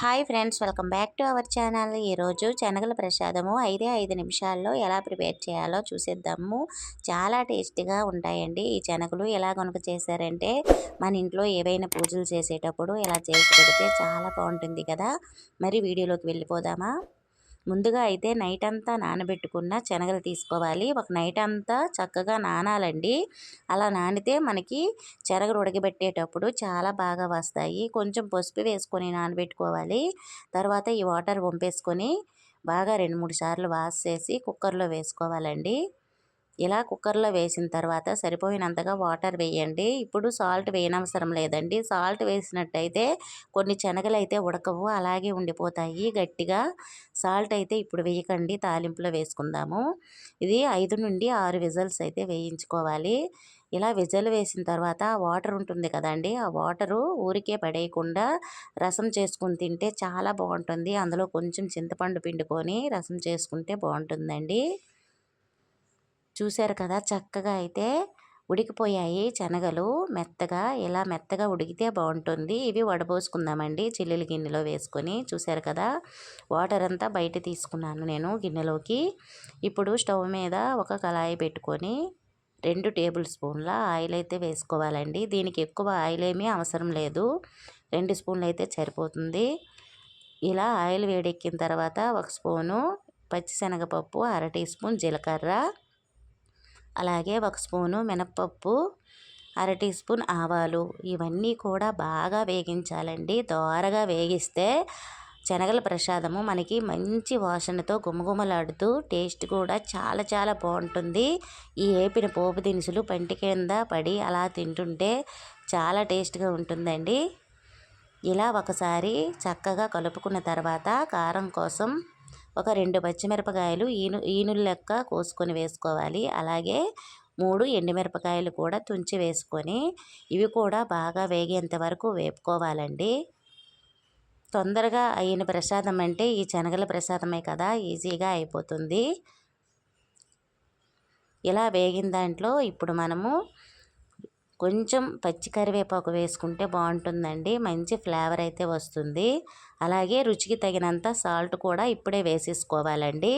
Hi friends welcome back to our channel. ఈరోజు శనగల ప్రసాదము ఐదే ఐదు నిమిషాల్లో ఎలా ప్రిపేర్ చేయాలో చూసేద్దాము. చాలా టేస్టీగా ఉంటాయండి ఈ శనగలు. ఎలా కనుక చేశారంటే మన ఇంట్లో ఏవైనా పూజలు చేసేటప్పుడు ఇలా చేసి పెడితే చాలా బాగుంటుంది కదా. మరి వీడియోలోకి వెళ్ళిపోదామా? ముందుగా అయితే నైట్ అంతా నానబెట్టుకున్న శనగలు తీసుకోవాలి. ఒక నైట్ అంతా చక్కగా నానాలండి. అలా నానితే మనకి శనగలు ఉడకబెట్టేటప్పుడు చాలా బాగా వస్తాయి. కొంచెం పసుపు వేసుకొని నానబెట్టుకోవాలి. తర్వాత ఈ వాటర్ వంపేసుకొని బాగా రెండు మూడు సార్లు వాష్ చేసి కుక్కర్లో వేసుకోవాలండి. ఇలా కుక్కర్లో వేసిన తర్వాత సరిపోయినంతగా వాటర్ వేయండి. ఇప్పుడు సాల్ట్ వేయనవసరం లేదండి. సాల్ట్ వేసినట్టయితే కొన్ని శనగలు అయితే ఉడకవు అలాగే ఉండిపోతాయి. గట్టిగా సాల్ట్ అయితే ఇప్పుడు వేయకండి. తాలింపులో వేసుకుందాము. ఇది ఐదు నుండి ఆరు విజల్స్ అయితే వేయించుకోవాలి. ఇలా విజల్ వేసిన తర్వాత వాటర్ ఉంటుంది కదండి ఆ వాటరు ఊరికే పడేయకుండా రసం చేసుకుని తింటే చాలా బాగుంటుంది. అందులో కొంచెం చింతపండు పిండుకొని రసం చేసుకుంటే బాగుంటుందండి. చూశారు కదా! చక్కగా అయితే ఉడికిపోయాయి శనగలు. మెత్తగా ఇలా మెత్తగా ఉడికితే బాగుంటుంది. ఇవి వడబోసుకుందామండి. చిల్లుల గిన్నెలో వేసుకొని చూశారు కదా! వాటర్ అంతా బయట తీసుకున్నాను నేను గిన్నెలోకి. ఇప్పుడు స్టవ్ మీద ఒక కళాయి పెట్టుకొని రెండు టేబుల్ స్పూన్ల ఆయిల్ అయితే వేసుకోవాలండి. దీనికి ఎక్కువ ఆయిల్ ఏమీ అవసరం లేదు. రెండు స్పూన్లు అయితే సరిపోతుంది. ఇలా ఆయిల్ వేడెక్కిన తర్వాత ఒక స్పూను పచ్చిశనగపప్పు అర టీ స్పూన్ జీలకర్ర అలాగే ఒక స్పూను మినప్పప్పు అర టీ స్పూన్ ఆవాలు. ఇవన్నీ కూడా బాగా వేగించాలండి. దోరగా వేగిస్తే శనగల ప్రసాదము మనకి మంచి వాసనతో గుమగుమలాడుతూ టేస్ట్ కూడా చాలా చాలా బాగుంటుంది. ఈ ఏపిన పోపు దినుసులు పంటి కింద పడి అలా తింటుంటే చాలా టేస్ట్గా ఉంటుందండి. ఇలా ఒకసారి చక్కగా కలుపుకున్న తర్వాత కారం కోసం ఒక రెండు పచ్చిమిరపకాయలు ఈను ఈనుల లెక్క కోసుకొని వేసుకోవాలి. అలాగే మూడు ఎండుమిరపకాయలు కూడా తుంచి వేసుకొని ఇవి కూడా బాగా వేగేంత వరకు వేపుకోవాలండి. తొందరగా అయిన ప్రసాదం అంటే ఈ శనగల ప్రసాదమే కదా ఈజీగా అయిపోతుంది. ఇలా వేగిన దాంట్లో ఇప్పుడు మనము కొంచెం పచ్చి కరివేపాకు వేసుకుంటే బాగుంటుందండి. మంచి ఫ్లేవర్ అయితే వస్తుంది. అలాగే రుచికి తగినంత సాల్ట్ కూడా ఇప్పుడే వేసేసుకోవాలండి.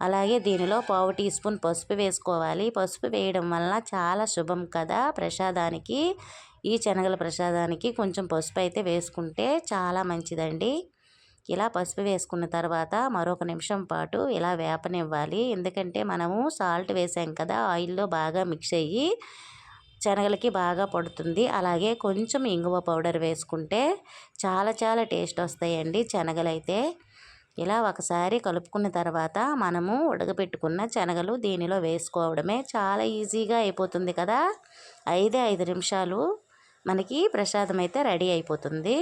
అలాగే దీనిలో పావు టీ స్పూన్ పసుపు వేసుకోవాలి. పసుపు వేయడం వలన చాలా శుభం కదా ప్రసాదానికి. ఈ శనగల ప్రసాదానికి కొంచెం పసుపు అయితే వేసుకుంటే చాలా మంచిదండి. ఇలా పసుపు వేసుకున్న తర్వాత మరొక నిమిషం పాటు ఇలా వేపనివ్వాలి. ఎందుకంటే మనము సాల్ట్ వేసాం కదా ఆయిల్లో బాగా మిక్స్ అయ్యి శనగలకి బాగా పడుతుంది. అలాగే కొంచెం ఇంగువ పౌడర్ వేసుకుంటే చాలా చాలా టేస్ట్ వస్తాయండి శనగలు అయితే ఇలా ఒకసారి కలుపుకున్న తర్వాత మనము ఉడకబెట్టుకున్న శనగలు దీనిలో వేసుకోవడమే చాలా ఈజీగా అయిపోతుంది కదా. ఐదే ఐదు నిమిషాలు మనకి ప్రసాదం అయితే రెడీ అయిపోతుంది.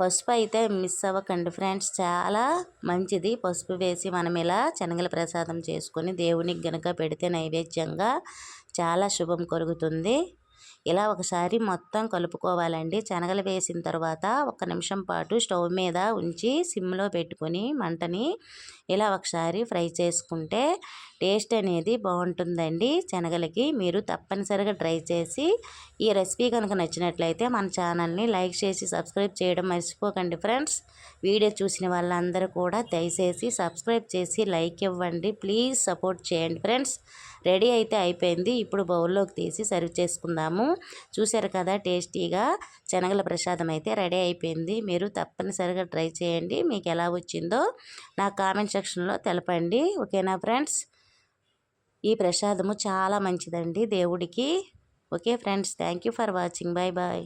పసుపు అయితే మిస్ అవ్వకండి ఫ్రెండ్స్. చాలా మంచిది. పసుపు వేసి మనం ఇలా శనగల ప్రసాదం చేసుకొని దేవునికి గనక పెడితే నైవేద్యంగా చాలా శుభం కలుగుతుంది. ఇలా ఒకసారి మొత్తం కలుపుకోవాలండి. శనగలు వేసిన తర్వాత ఒక నిమిషం పాటు స్టవ్ మీద ఉంచి సిమ్లో పెట్టుకొని మంటని ఇలా ఒకసారి ఫ్రై చేసుకుంటే టేస్ట్ అనేది బాగుంటుందండి. శనగలకి మీరు తప్పనిసరిగా ట్రై చేసి ఈ రెసిపీ కనుక నచ్చినట్లయితే మన ఛానల్ని లైక్ చేసి సబ్స్క్రైబ్ చేయడం మర్చిపోకండి ఫ్రెండ్స్. వీడియో చూసిన వాళ్ళందరూ కూడా దయచేసి సబ్స్క్రైబ్ చేసి లైక్ ఇవ్వండి. ప్లీజ్ సపోర్ట్ చేయండి ఫ్రెండ్స్. రెడీ అయితే అయిపోయింది. ఇప్పుడు బౌల్లోకి తీసి సర్వ్ చేసుకుందాము. చూసారు కదా టేస్టీగా శనగల ప్రసాదం అయితే రెడీ అయిపోయింది. మీరు తప్పనిసరిగా ట్రై చేయండి. మీకు ఎలా వచ్చిందో నా కామెంట్ సెక్షన్లో తెలపండి. ఓకేనా ఫ్రెండ్స్? ఈ ప్రసాదము చాలా మంచిదండి దేవుడికి. Okay friends thank for watching. Bye bye